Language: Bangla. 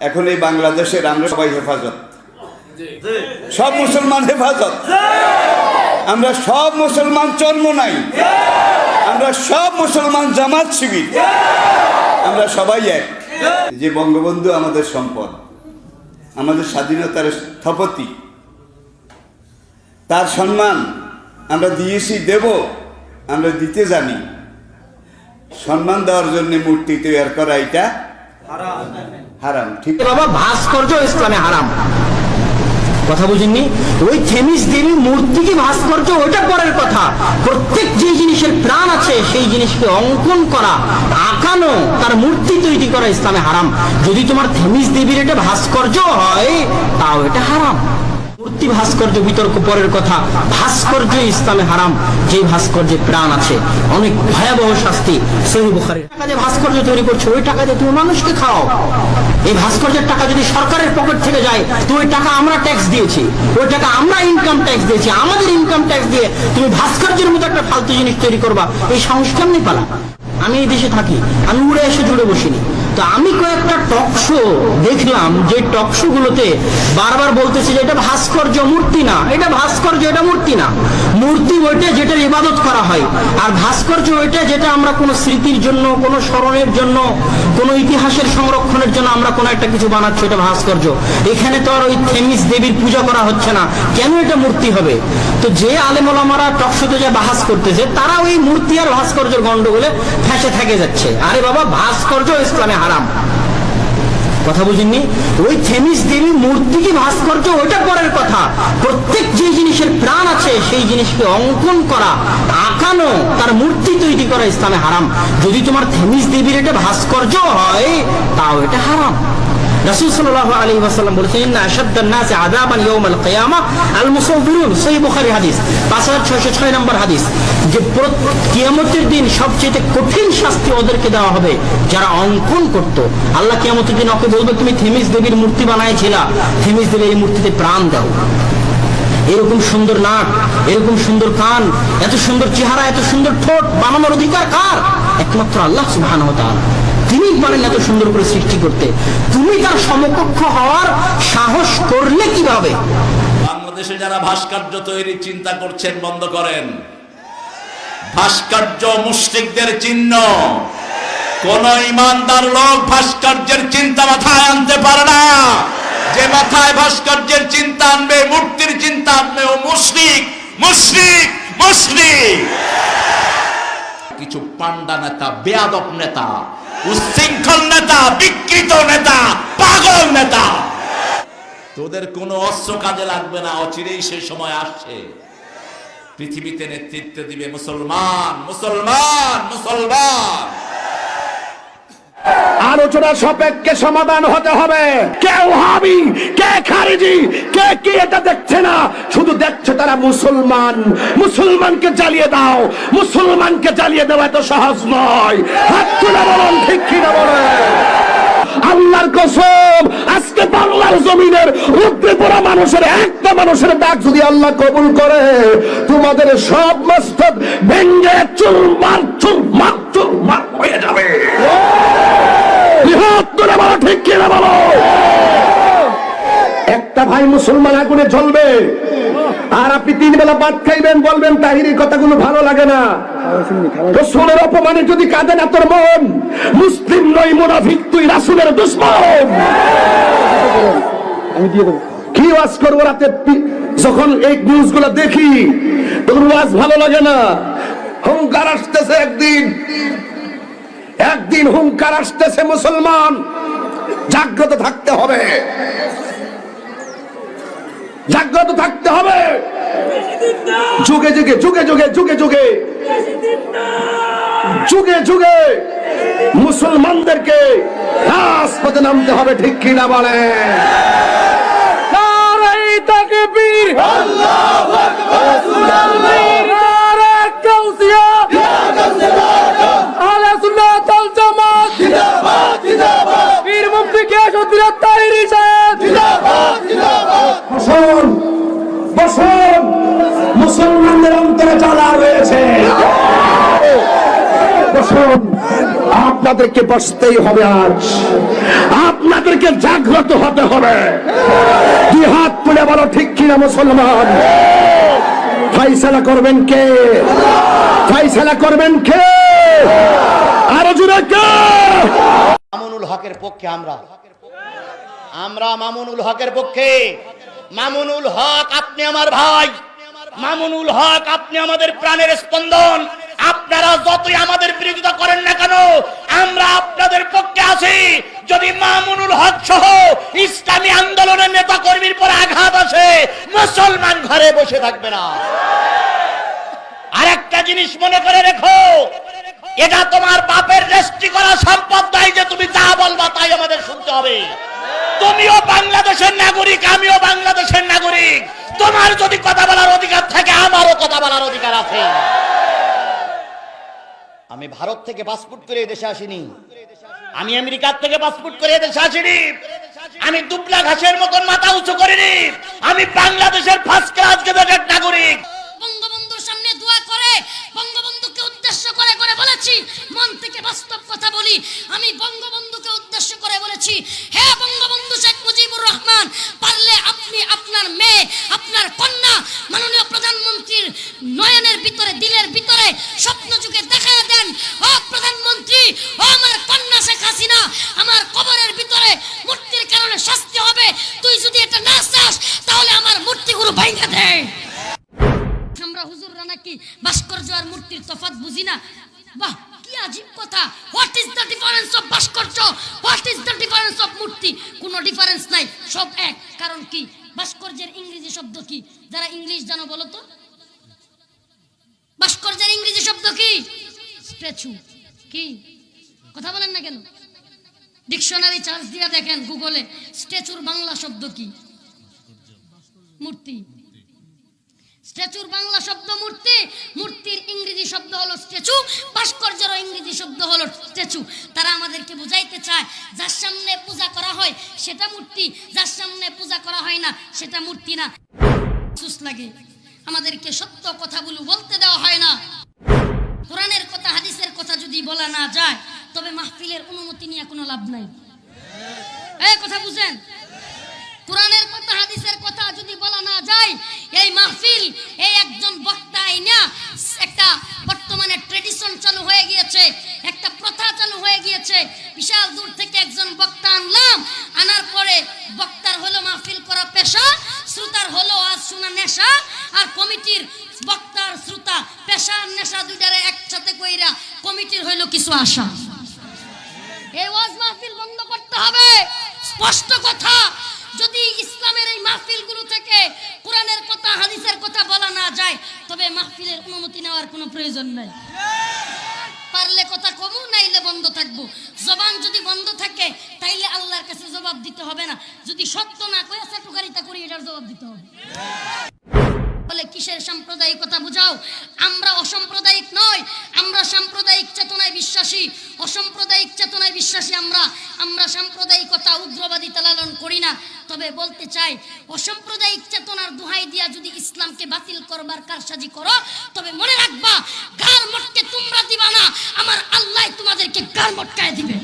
এখন এই বাংলাদেশের আমরা সবাই হেফাজত। সব মুসলমান হেফাজত। আমরা সব মুসলমান চর্ম নাই। আমরা সব মুসলমান জামাত শিবির। আমরা সবাই এক। যে বঙ্গবন্ধু আমাদের সম্পদ, আমাদের স্বাধীনতার স্থপতি। তার সম্মান আমরা দিয়েছি, দেব, আমরা দিতে জানি। সম্মান দেওয়ার জন্য মূর্তি তৈরি করা এটা। হারাম, ঠিক বাবা, ভাস্কর্য ইসলামে হারাম। কথা বুঝেননি? ওই থেমিস দেবী মূর্তি কি ভাস্কর্য, ওইটা পরের কথা। প্রত্যেক যে জিনিসের প্রাণ আছে, সেই জিনিসকে অঙ্কন করা, আঁকানো, তার মূর্তি তৈরি করা ইসলামে হারাম। যদি তোমার থেমিস দেবীর এটা ভাস্কর্য হয়, তাও এটা হারাম। মূর্তি ভাস্কর্য বিতর্ক পরের কথা, ভাস্কর্য ইসলামে হারাম, যে ভাস্কর্যে প্রাণ আছে, অনেক ভয়াবহ শাস্তি বুখারীর টাকা দিয়ে ভাস্কর্য তৈরি ওই টাকা দিয়ে তুমি মানুষকে খাও এই ভাস্কর্যের টাকা যদি সরকারের পকেট থেকে যায়, তো ওই টাকা আমরা ট্যাক্স দিয়েছি। ওই টাকা আমরা ইনকাম ট্যাক্স দিয়েছি, আমাদের ইনকাম ট্যাক্স দিয়ে তুমি ভাস্কর্যের মতো একটা ফালতু জিনিস তৈরি করবা, এই সাহস কেমনি পালা। আমি এই দেশে থাকি, আমি উড়ে এসে জুড়ে বসিনি। তো আমি কয়েকটা টক শো দেখলাম যে টক শো গুলোতে বারবার বলতেছে যে এটা ভাস্কর্য মূর্তি না, এটা ভাস্কর্য, এটা মূর্তি না। মূর্তি ওইটা যেটার ইবাদত করা হয়। আর ভাস্কর্য ওইটা যেটা আমরা কোনো স্মৃতির জন্য, কোনো স্মরণের জন্য, কোনো ইতিহাসের সংরক্ষণের জন্য আমরা কোনো একটা কিছু বানাচ্ছি এটা ভাস্কর্য। এখানে তো আর ওই থেমিস দেবীর পূজা করা হচ্ছে না। কেন এটা মূর্তি হবে? তো যে আলেমলামারা টকশোতে যা বাহাস করতেছে, তারা ওই মূর্তি আর ভাস্কর্যের গন্ডগোলে ফেসে থেকে যাচ্ছে। আরে বাবা, ভাস্কর্য ইসলামে হারাম। কথা বুঝেননি? ওই থেমিস দেবী মূর্তি কি ভাস্কর্য, ওইটা পরের কথা। প্রত্যেক যে জিনিসের প্রাণ আছে, সেই জিনিসকে অঙ্কন করা, আঁকানো, তার মূর্তি তৈরি করা ইসলামে হারাম। যদি তোমার থেমিস দেবীর এটা ভাস্কর্য হয়, তাও এটা হারাম। রাসূল সাল্লাল্লাহু আলাইহি ওয়াসাল্লাম বলেছেন, ইন্না আশাদ্দান নাস আযাবান ইয়াউমাল কিয়ামা আল মুসাউবিরুন সহিহ বুখারী হাদিস 5606 নম্বর হাদিস, যে কিয়ামতের দিন সবচেয়ে কঠিন শাস্তি ওদেরকে দেওয়া হবে, যারা অঙ্কন করত। আল্লাহ কিয়ামতের দিন ওকে বলবে, তুমি থেমিস দেবীর মূর্তি বানাইছিলা থেমিস দেবীর এই মূর্তিতে প্রাণ দাও। এরকম সুন্দর নাক, এরকম সুন্দর কান, এত সুন্দর চেহারা, এত সুন্দর ঠোঁট বানানোর অধিকার কার? একমাত্র আল্লাহ সুবহানাহু ওয়া তাআলা। তিনি পারেন এত সুন্দর করে সৃষ্টি করতে। তুমি তার সমকক্ষ হওয়ার সাহস করলে কীভাবে? বাংলাদেশে যারা ভাস্কর্য তৈরির চিন্তা করছেন, বন্ধ করেন। ভাস্কর্য মুশরিকদের চিহ্ন। কোন ইমানদার লোক ভাস্কর্যের চিন্তা মাথায় আনতে পারে না। যে মাথায় ভাস্কর্যের চিন্তা আনবে, মূর্তির চিন্তা আনবে, ও মুশরিক মুশরিক মুশরিক। কিছু পান্ডা নেতা, বেয়াদব নেতা উচ্ছৃঙ্খল নেতা, বিকৃত নেতা, পাগল নেতা। তোদের কোনো অস্ত্র কাজে লাগবে না, অচিরেই সে সময় আসছে। পৃথিবীতে নেতৃত্ব দিবে মুসলমান মুসলমান মুসলমান। আলোচনা সাপেক্ষে সমাধান হতে হবে। কেউ হাবি খারিজি। কে কি এটা দেখছে না? শুধু দেখছে তারা মুসলমান। মুসলমানকে জ্বালিয়ে দাও। মুসলমানকে জ্বালিয়ে দেওয়া এত সহজ নয়। হাত তুলে বলুন, ঠিক কিনা বলেন আল্লাহর কসম, আজকে বাংলার জমিনের রুদ্রে পড়া মানুষের, একটা মানুষের ডাক যদি আল্লাহ কবুল করে, তোমাদের সব মস্তক ভেঙ্গে চুরমার চুরমার চুরমার হয়ে যাবে। বৃহৎ করে বলো, ঠিক কিনা বলো? ভাই মুসলমান আগুনে জ্বলবে। আর আপনি তিন বেলা ভাত খাইবেন বলবেন তাহিরির কথাগুলো ভালো লাগে না। রসুলের অপমানে যদি কাঁদে না তোর মন। মুসলিম নই মুনাফিক তুই রাসুলের দুশ্মন। আমি দিয়ে দেবো। কি ওয়াজ করব রাতে? যখন এই নিউজগুলো দেখি তখন ওয়াজ ভালো লাগে না। হুঙ্কার আসতেছে একদিন। একদিন হুঙ্কার আসতেছে মুসলমান। জাগ্রত থাকতে হবে। জাগ্রত থাকতে হবে। যুগে যুগে যুগে যুগে যুগে যুগে। যুগে যুগে মুসলমানদেরকে রাজপথে নামতে হবে ঠিক কিনা বলে? তাকে বীর আল্লাহু আকবার নারে বসুন আপনাদেরকে বসতেই হবে আজ। আপনাদেরকে জাগ্রত হতে হবে। দুই হাত তুলে বলো, ঠিক কিনা মুসলমান? করবেন কে? করবেন কে? আরও জুড়ে কে? মামুনুল হকের পক্ষে আমরা। আমরা মামুনুল হকের পক্ষে। মামুনুল হক, আপনি আমার ভাই। মামুনুল হক, আপনি আমাদের প্রাণের স্পন্দন। আপনারা যতই আমাদের বিরোধিতা করেন না কেন, আমরা আপনাদের পক্ষে আছি। যদি মামুনুল হক সহ ইসলামী আন্দোলনের নেতা কর্মীর পর আঘাত আসে, মুসলমান ঘরে বসে থাকবে না। আরেকটা জিনিস মনে করে রেখো, এটা তোমার বাপের রেস্ট্রি করা সম্পদ নয় যে তুমি যা বলবা তাই আমাদের শুনতে হবে। তুমিও বাংলাদেশের নাগরিক, আমিও বাংলাদেশের নাগরিক। তোমার যদি কথা বলার অধিকার থাকে, আমারও কথা বলার অধিকার আছে। আমি ভারত থেকে পাসপোর্ট করে দেশে আসিনি। আমি আমেরিকার থেকে পাসপোর্ট করে দেশে আসিনি। আমি দুবলা ঘাসের মতন মাথা উঁচু করিনি। আমি বাংলাদেশের ফার্স্ট ক্লাস গেজেটেড নাগরিক। বঙ্গবন্ধুর সামনে দোয়া করে, বঙ্গবন্ধুকে উদ্দেশ্য করে করে বলেছি, মন থেকে বাস্তব কথা বলি। আমি বঙ্গবন্ধুকে উদ্দেশ্য করে বলেছি, হে বঙ্গবন্ধু শেখ মুজিবুর রহমান পারলে আপনি আপনার মেয়ে আপনার কন্যা মাননীয় প্রধানমন্ত্রীর নয়নের ভিতরে দিলের ভিতরে স্বপ্ন যুগে দেখায় দেন ও প্রধানমন্ত্রী ও আমার কন্যা শেখ হাসিনা আমার কবরের ভিতরে মূর্তির কারণে শাস্তি হবে তুই যদি এটা না চাস তাহলে মূর্তিগুলো ভাঙা দেয়। আমরা ভাস্কর্য আর মূর্তির তফাৎ বুঝি না। বাহ, কি আজীব কথা। What is the difference of ভাস্কর্য? What is the difference of মূর্তি? কোনো ডিফারেন্স নাই, সব এক। কারণ কি? ভাস্কর্যের ইংরেজি শব্দ কি? যারা ইংলিশ জানো বলো তো। ভাস্কর্যের ইংরেজি শব্দ কি? স্ট্যাচু। কি? কথা বলেন না কেন? ডিকশনারি চার্জ দিয়ে দেখেন গুগলে। স্ট্যাচুর বাংলা শব্দ কি? মূর্তি। স্ট্যাচুর বাংলা শব্দ মূর্তি, মূর্তির ইংরেজি শব্দ হলো স্ট্যাচু, ভাস্কর্যের ইংরেজি শব্দ হলো স্ট্যাচু। তারা আমাদেরকে বুঝাইতে চায়, যার সামনে পূজা করা হয় সেটা মূর্তি, যার সামনে পূজা করা হয় না সেটা মূর্তি না। সুস লাগে, আমাদেরকে সত্য কথাগুলো বলতে দেওয়া হয় না। কোরআনের কথা, হাদিসের কথা যদি বলা না যায়, তবে মাহফিলের অনুমতি নিয়ে কোনো লাভ নাই। এই কথা বুঝেন কোরআনের কথা হাদিসের কথা যদি বলা না যায় এই মাহফিল, এই একজন বক্তা আইনা একটা বর্তমানে ট্রেডিশন চালু হয়ে গিয়েছে, একটা প্রথা চালু হয়ে গিয়েছে। বিশাল দূর থেকে একজন বক্তা আনলাম, আনার পরে বক্তার হলো মাহফিল করা পেশা, শ্রোতার হলো আজ শোনা নেশা, আর কমিটির বক্তার শ্রোতা, পেশা আর নেশা দুইটারে একসাথে কইরা কমিটির হইল কিছু আশা। এই ওয়াজ মাহফিল বন্ধ করতে হবে। স্পষ্ট কথা, যদি ইসলামের এই মাহফিলগুলো থেকে কোরআনের কথা হাদিসের কথা বলা না যায়, তবে মাহফিলের অনুমতি নেওয়ার কোনো প্রয়োজন নাই। পারলে কথা কমু, নাইলে বন্ধ থাকব। জবান যদি বন্ধ থাকে, তাইলে আল্লাহর কাছে জবাব দিতে হবে না। যদি সত্য না কয়ে চাটুকারিতা করি, এটার জবাব দিতে হবে। বলে, কিসের সাম্প্রদায়িকতা বুঝাও? আমরা অসাম্প্রদায়িক নয় আমরা সাম্প্রদায়িক চেতনায় বিশ্বাসী। অসাম্প্রদায়িক চেতনায় বিশ্বাসী আমরা। আমরা সাম্প্রদায়িকতা উগ্রবাদিতা লালন করি না। তবে বলতে চাই, অসাম্প্রদায়িক চেতনার দোহাই দিয়া যদি ইসলামকে বাতিল করবার কারসাজি করো, তবে মনে রাখবা, গাল মটকে তোমরা দিবা না, আমার আল্লাহ তোমাদেরকে গাল মটকায় দিবে।